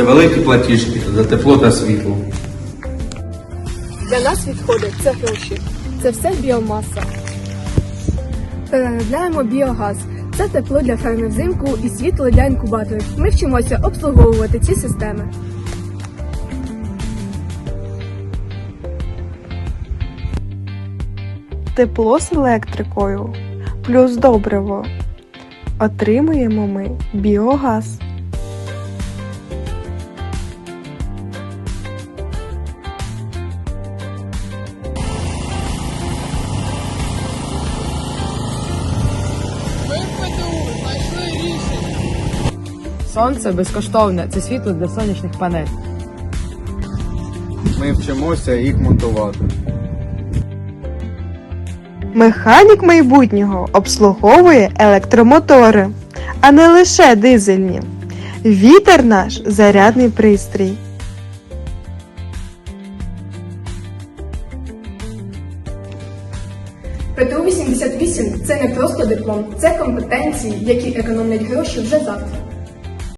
Це великі платіжки за тепло та світло. Для нас відходи це гроші. Це все біомаса. Переробляємо біогаз. Це тепло для ферми взимку і світло для інкубаторів. Ми вчимося обслуговувати ці системи. Тепло з електрикою плюс добриво. Отримуємо ми біогаз. Ми в ПТУ знайшли рішення. Сонце безкоштовне це світло для сонячних панелей. Ми вчимося їх монтувати. Механік майбутнього обслуговує електромотори, а не лише дизельні. Вітер наш зарядний пристрій. ПТУ 88 це не просто диплом, це компетенції, які економлять гроші вже завтра.